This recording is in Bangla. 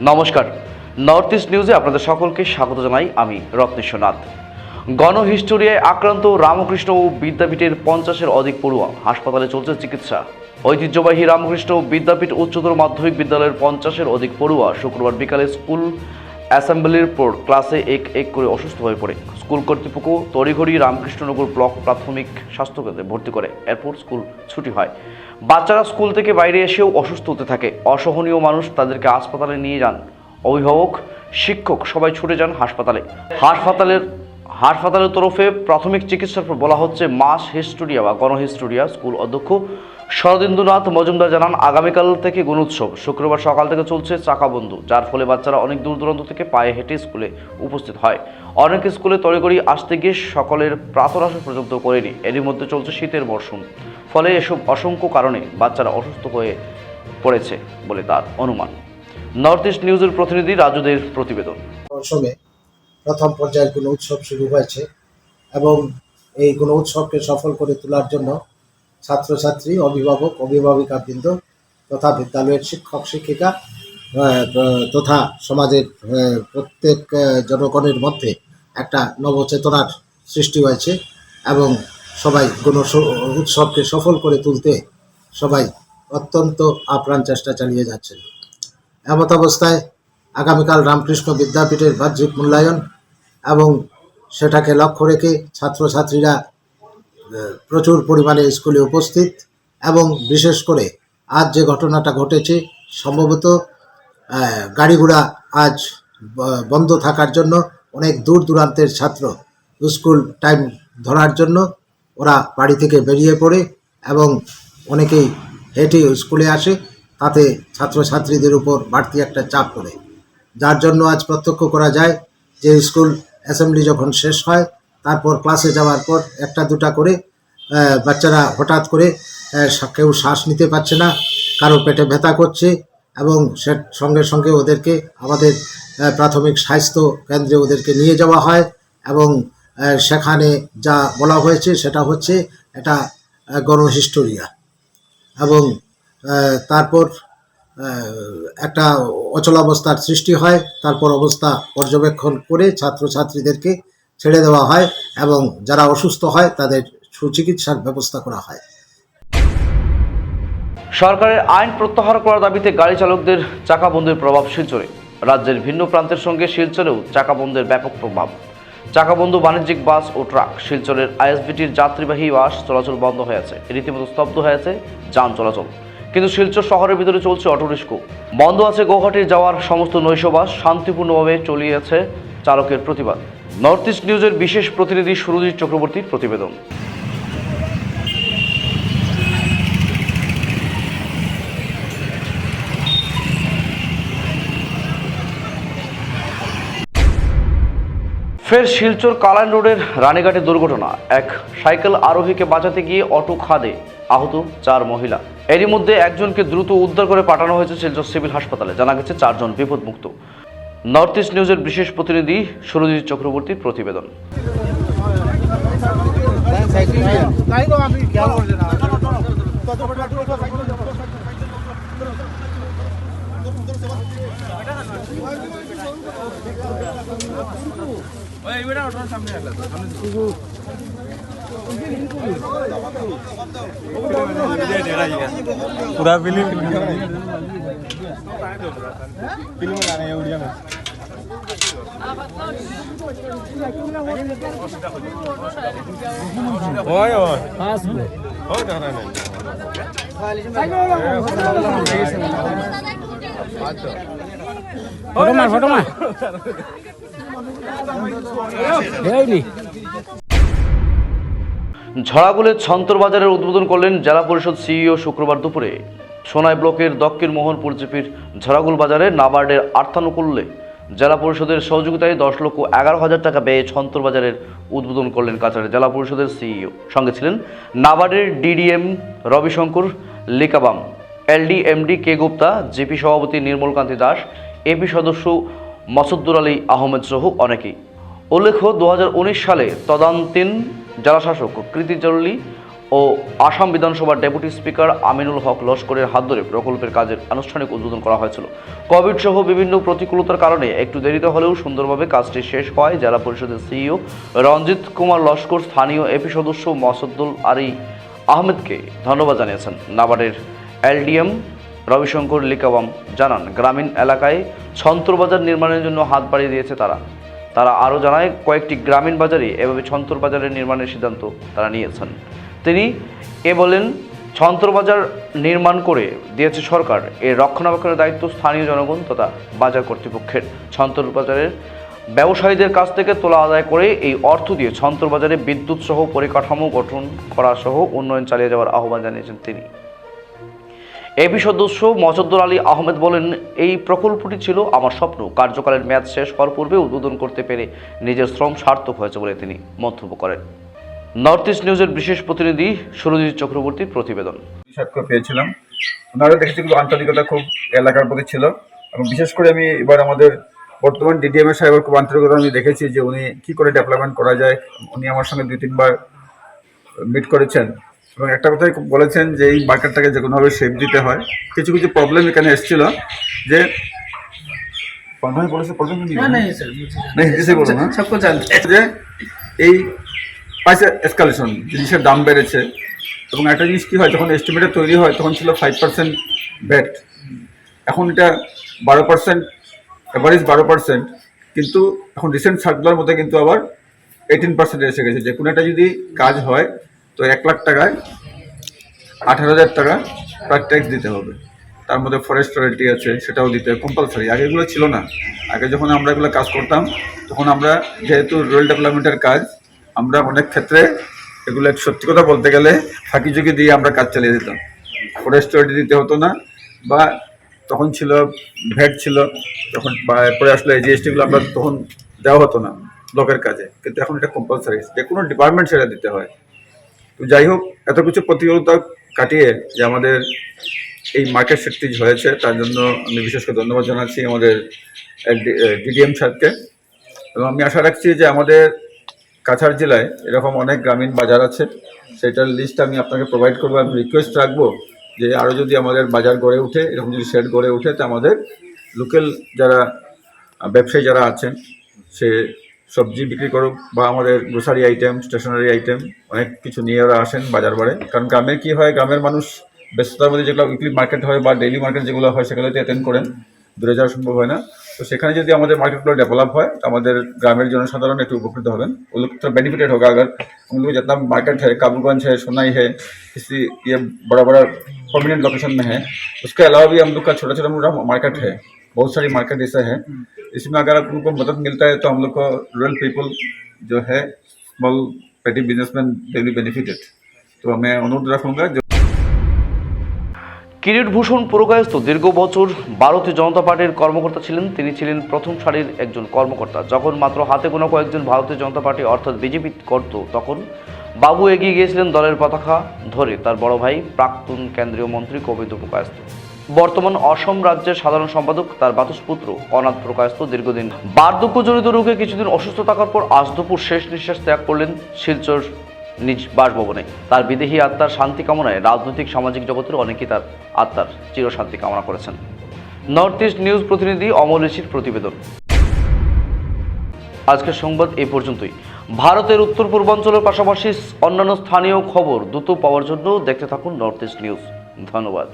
নমস্কার। নর্থ ইস্ট নিউজে আপনাদের সকলকে স্বাগত জানাই আমি রত্নেশ্বরনাথ। গণহিস্টোরিয়ায় আক্রান্ত রামকৃষ্ণ ও বিদ্যাপীঠের পঞ্চাশের অধিক পড়ুয়া, হাসপাতালে চলছে চিকিৎসা। ঐতিহ্যবাহী রামকৃষ্ণ বিদ্যাপীঠ উচ্চতর মাধ্যমিক বিদ্যালয়ের পঞ্চাশের অধিক পড়ুয়া শুক্রবার বিকালে স্কুল অ্যাসেম্বলির পর ক্লাসে এক এক করে অসুস্থ হয়ে পড়ে। স্কুল কর্তৃপক্ষ তড়িঘড়ি রামকৃষ্ণনগর ব্লক প্রাথমিক স্বাস্থ্যকেন্দ্রে ভর্তি করে। এরপর স্কুল ছুটি হয়। বাচ্চারা স্কুল থেকে বাইরে এসেও অসুস্থ হতে থাকে। অসহনীয় মানুষ তাদেরকে হাসপাতালে নিয়ে যান। অভিভাবক, শিক্ষক সবাই ছুটে যান হাসপাতালে। হাসপাতালের হাসপাতালের তরফে প্রাথমিক চিকিৎসার পর বলা হচ্ছে মাস হিস্টোরিয়া বা গণহিস্টোরিয়া স্কুল অধ্যক্ষ শরদিন্দুনাথ মজুমদার জানান, আগামীকাল থেকে গুণোৎসব শুক্রবার সকাল থেকে চলছে চাকাবন্ধু যার ফলে বাচ্চারা অনেক দূর দূরান্ত থেকে পায়ে হেঁটে স্কুলে উপস্থিত হয়। অনেক স্কুলে তড়িগড়ি আসতে গিয়ে সকলের প্রাতরাশ পর্যন্ত করেনি। এরই মধ্যে চলছে শীতের মরশুম। ফলে এসব অসংখ্য কারণে বাচ্চারা অসুস্থ হয়ে পড়েছে বলে তার অনুমান। নর্থ ইস্ট নিউজের প্রতিনিধি রাজুদের প্রতিবেদন। প্রথম পর্যায়ের কোনো উৎসব শুরু হয়েছে এবং এই কোনো উৎসবকে সফল করে তোলার জন্য ছাত্রছাত্রী, অভিভাবক, অভিভাবিকাবৃন্দ তথা বিদ্যালয়ের শিক্ষক, শিক্ষিকা তথা সমাজের প্রত্যেক জনগণের মধ্যে একটা নবচেতনার সৃষ্টি হয়েছে এবং সবাই কোনো উৎসবকে সফল করে তুলতে সবাই অত্যন্ত আপ্রাণ চেষ্টা চালিয়ে যাচ্ছেন। এমত অবস্থায় আগামীকাল রামকৃষ্ণ বিদ্যাপীঠের বাহ্যিক মূল্যায়ন এবং সেটাকে লক্ষ্য রেখে ছাত্রছাত্রীরা প্রচুর পরিমাণে স্কুলে উপস্থিত এবং বিশেষ করে আজ যে ঘটনাটা ঘটেছে, সম্ভবত গাড়ি ঘোড়া আজ বন্ধ থাকার জন্য অনেক দূর দূরান্তের ছাত্র স্কুল টাইম ধরার জন্য ওরা বাড়ি থেকে বেরিয়ে পড়ে এবং অনেকেই হেঁটে স্কুলে আসে, তাতে ছাত্রছাত্রীদের উপর বাড়তি একটা চাপ পড়ে। যার জন্য আজ প্রত্যক্ষ করা যায় যে স্কুল অ্যাসেম্বলি যখন শেষ হয় তারপর ক্লাসে যাওয়ার পর একটা দুটা করে বাচ্চারা হঠাৎ করে কেউ শ্বাস নিতে পারছে না, কারও পেটে ব্যথা করছে এবং সে সঙ্গে সঙ্গে ওদেরকে আমাদের প্রাথমিক স্বাস্থ্য কেন্দ্রে ওদেরকে নিয়ে যাওয়া হয় এবং সেখানে যা বলা হয়েছে সেটা হচ্ছে এটা গণহিস্টোরিয়া এবং তারপর একটা অচলাবস্থার সৃষ্টি হয়, তারপর অবস্থা পর্যবেক্ষণ করে ছাত্রছাত্রীদেরকে ছেড়ে দেওয়া হয় এবং যারা অসুস্থ হয় তাদের সুচিকিৎসার ব্যবস্থা করা হয়। সরকারের আইন প্রত্যাহার করার দাবিতে গাড়ি চালকদের চাকা বন্ধের প্রভাব শিলচরে। রাজ্যের ভিন্ন প্রান্তের সঙ্গে শিলচরেও চাকাবন্দের ব্যাপক প্রভাব। চাকাবন্ধ বাণিজ্যিক বাস ও ট্রাক শিলচরের আইএসবিটির যাত্রীবাহী বাস চলাচল বন্ধ হয়ে আছে। রীতিমতো স্তব্ধ হয়ে আছে যান চলাচল। কিন্তু শিলচর শহরের ভিতরে চলছে অটো রিস্কো। বন্ধ আছে গৌহাটির যাওয়ার সমস্ত নৈশ বাস শান্তিপূর্ণভাবে চলিয়েছে চালকের প্রতিবাদ। নর্থ ইস্ট নিউজের বিশেষ প্রতিনিধি সুরজিৎ চক্রবর্তীর প্রতিবেদন। ফের শিলচর কালান রোডের রানীঘাটে দুর্ঘটনা। এক সাইকেল আরোহীকে বাঁচাতে গিয়ে অটো খাদে আহত চার মহিলা। এরই মধ্যে একজনকে দ্রুত উদ্ধার করে পাঠানো হয়েছে শিলচর সিভিল হাসপাতালে। জানা গেছে, চারজন বিপদমুক্ত। নর্থ ইস্ট নিউজের বিশেষ প্রতিনিধি সুরজিৎ চক্রবর্তীর প্রতিবেদন। পুরা বিলিং ঝড়াগুলের ছন্তর বাজারের উদ্বোধন করলেন জেলা পরিষদ সিইও শুক্রবার দুপুরে। সোনাই ব্লকের দক্ষিণ মোহনপুর জিপির ঝড়াগুল বাজারে নাবার্ডের আর্থানুকূল্যে জেলা পরিষদের সহযোগিতায় দশ লক্ষ এগারো হাজার টাকা ব্যয়ে ছন্তর বাজারের উদ্বোধন করলেন কাছাড়ে জেলা পরিষদের সিইও। সঙ্গে ছিলেন নাবার্ডের DDM Ravishankar Likabam LD MD K Gupta, GP সভাপতি নির্মলকান্তি দাস, এপি সদস্য মসুদ্দুর আলী আহমেদ সহ অনেকেই। উল্লেখ্য, দু হাজার উনিশ সালে তদান্তিন জেলাশাসক কৃতি জল্লি ও আসাম বিধানসভার ডেপুটি স্পিকার আমিনুল হক লস্করের হাত ধরে প্রকল্পের কাজের আনুষ্ঠানিক উদ্বোধন করা হয়েছিল। কোভিড সহ বিভিন্ন প্রতিকূলতার কারণে একটু দেরিতে হলেও সুন্দরভাবে কাজটি শেষ হয়, জেলা পরিষদের সিইও রঞ্জিত কুমার লস্কর, স্থানীয় এপি সদস্য মসদ্দুল আলী আহমেদকে ধন্যবাদ জানিয়েছেন। নাবার্ডের এলডিএম রবিশঙ্কর লিকাবাম জানান, গ্রামীণ এলাকায় ছন্তরবাজার নির্মাণের জন্য হাত বাড়িয়ে দিয়েছে তারা। তারা আরও জানায়, কয়েকটি গ্রামীণ বাজারে এভাবে ছন্তর বাজারের নির্মাণের সিদ্ধান্ত তারা নিয়েছেন। তিনি এ বলেন? ছন্তর বাজার নির্মাণ করে দিয়েছে সরকার। এর রক্ষণাবেক্ষণের দায়িত্ব স্থানীয় জনগণ তথা বাজার কর্তৃপক্ষের। ছন্ত্রবাজারের ব্যবসায়ীদের কাছ থেকে তোলা আদায় করে এই অর্থ দিয়ে ছন্তর বাজারে বিদ্যুৎ সহ পরিকাঠামো গঠন করা সহ উন্নয়ন চালিয়ে যাওয়ার আহ্বান জানিয়েছেন তিনি। এবি সদস্য মজদ্দুর আলী আহমেদ বলেন, এই প্রকল্পটি ছিল আমার স্বপ্ন। কার্যকালের মেয়াদ শেষ হওয়ার পূর্বে উদ্বোধন করতে পেরে নিজের শ্রম সার্থক হয়েছে বলে তিনি মন্তব্য করেন। নর্থ ইস্ট নিউজের বিশেষ প্রতিনিধি সুরজিৎ চক্রবর্তীর প্রতিবেদন। সাক্ষর পেয়েছিলাম। ওনারা দেখেছি কিন্তু আন্তরিকতা খুব এলাকার প্রতি ছিল এবং বিশেষ করে আমি এবার আমাদের বর্তমান ডিডিএম এর সাহেবের খুব আন্তরিকতা আমি দেখেছি যে উনি কি করে ডেভেলপমেন্ট করা যায়। উনি আমার সঙ্গে দুই তিনবার মিট করেছেন এবং একটা কথাই বলেছেন যে এই মার্কেটটাকে যে কোনোভাবে শেপ দিতে হয়। কিছু কিছু প্রবলেম এখানে এসেছিল যে প্রবলেম বলেছে না এই পয়সা এসকালেশন জিনিসের দাম বেড়েছে এবং একটা জিনিস কী হয়, যখন এস্টিমেটে তৈরি হয়, তখন ছিল ফাইভ পার্সেন্ট ভ্যাট এখন এটা বারো পার্সেন্ট অ্যাভারেজ বারো পার্সেন্ট কিন্তু এখন রিসেন্ট সার্কুলার মধ্যে কিন্তু আবার এইটিন পার্সেন্ট এসে গেছে। যে কোনো একটা যদি কাজ হয়, তো এক লাখ টাকায় আঠারো হাজার টাকা প্রায় ট্যাক্স দিতে হবে। তার মধ্যে ফরেস্ট রয়্যালটি আছে, সেটাও দিতে হবে কম্পালসারি আগে এগুলো ছিল না। আগে যখন আমরা এগুলো কাজ করতাম, তখন আমরা যেহেতু রুরাল ডেভেলপমেন্টের কাজ আমরা অনেক ক্ষেত্রে এগুলো সত্যি কথা বলতে গেলে ফাঁকি ঝুঁকি দিয়ে আমরা কাজ চালিয়ে দিতাম ফরেস্ট রয়্যালটি দিতে হতো না, বা তখন ছিল ভ্যাট ছিল, তখন এরপরে আসলে এই জিএসটিগুলো আমরা তখন দেওয়া হতো না, ব্লকের কাজে। কিন্তু এখন এটা কম্পালসারি যে কোনো ডিপার্টমেন্ট সেটা দিতে হয়। তো যাই হোক, এত কিছু প্রতিযোগিতা কাটিয়ে যে আমাদের এই মার্কেট সেক্টিজ হয়েছে, তার জন্য আমি বিশেষ করে ধন্যবাদ জানাচ্ছি আমাদের ডিডিএম স্যারকে এবং আমি আশা রাখছি যে আমাদের কাছাড় জেলায় এরকম অনেক গ্রামীণ বাজার আছে। সেটার লিস্ট আমি আপনাকে প্রোভাইড করব আমি রিকোয়েস্ট রাখব যে আরও যদি আমাদের বাজার গড়ে ওঠে এরকম যদি শেড গড়ে ওঠে তো আমাদের লোকাল যারা ব্যবসায়ী যারা আছেন, সে সবজি বিক্রি করুক বা আমাদের গ্রোসারি আইটেম স্টেশনারি আইটেম অনেক কিছু নিয়ে ওরা আসেন বাজার বাড়ে। কারণ গ্রামে কি হয়, গ্রামের মানুষ ব্যস্ততার মধ্যে যেগুলো উইকলি মার্কেট হয় বা ডেইলি মার্কেট যেগুলো হয়, সেগুলোতে অ্যাটেন্ড করেন। দূরে যাওয়া সম্ভব হয় না। তো সেখানে যদি আমাদের মার্কেটগুলো ডেভেলপ হয় तो আমাদের जनसाधारण एक उपकृत উপকৃত হবেন। उन लोग तो बेनिफिटेड होगा अगर उन लोग जितना मार्केट है काबूगंज है सोनाई है किसी ये बड़ा बड़ा प्रोमिनेंट लोकेशन में है उसके अलावा भी हम लोग का छोटा छोटा मोटा मार्केट है बहुत सारी मार्केट ऐसे है इसमें अगर आप उनको मदद मिलता है तो हम लोग को रूरल पीपल जो है स्मॉल पेटी बिजनेसमैन दे बेनिफिटेड तो मैं अनुरोध रखूँगा जो কিরিটভূষণ পুরকায়স্থ দীর্ঘ বছর ভারতীয় জনতা পার্টির কর্মকর্তা ছিলেন। তিনি ছিলেন প্রথম সারির একজন কর্মকর্তা। যখন মাত্র হাতে কোনো কয়েকজন ভারতীয় জনতা পার্টি, অর্থাৎ বিজেপি, করত, তখন বাবু এগিয়ে গিয়েছিলেন দলের পতাকা ধরে তার বড় ভাই, প্রাক্তন কেন্দ্রীয় মন্ত্রী কবিন্দ পুরকায়স্থ। বর্তমান অসম রাজ্যের সাধারণ সম্পাদক তার বাতুসপুত্র অনাথ প্রকাশত দীর্ঘদিন। বার্ধক্যজনিত রোগে কিছুদিন অসুস্থ থাকার পর আজ দুপুর শেষ নিঃশ্বাস ত্যাগ করলেন শিলচর নিজ বাসভবনে। তার বিদেহী আত্মার শান্তি কামনায় রাজনৈতিক সামাজিক জগতের অনেকেই তার আত্মার চিরশান্তি কামনা করেছেন। নর্থ ইস্ট নিউজ প্রতিনিধি অমল ঋষির প্রতিবেদন। আজকের সংবাদ এই পর্যন্তই। ভারতের উত্তর পূর্বাঞ্চলের পাশাপাশি অন্যান্য স্থানীয় খবর দ্রুত পাওয়ার জন্য দেখতে থাকুন নর্থ ইস্ট নিউজ। ধন্যবাদ।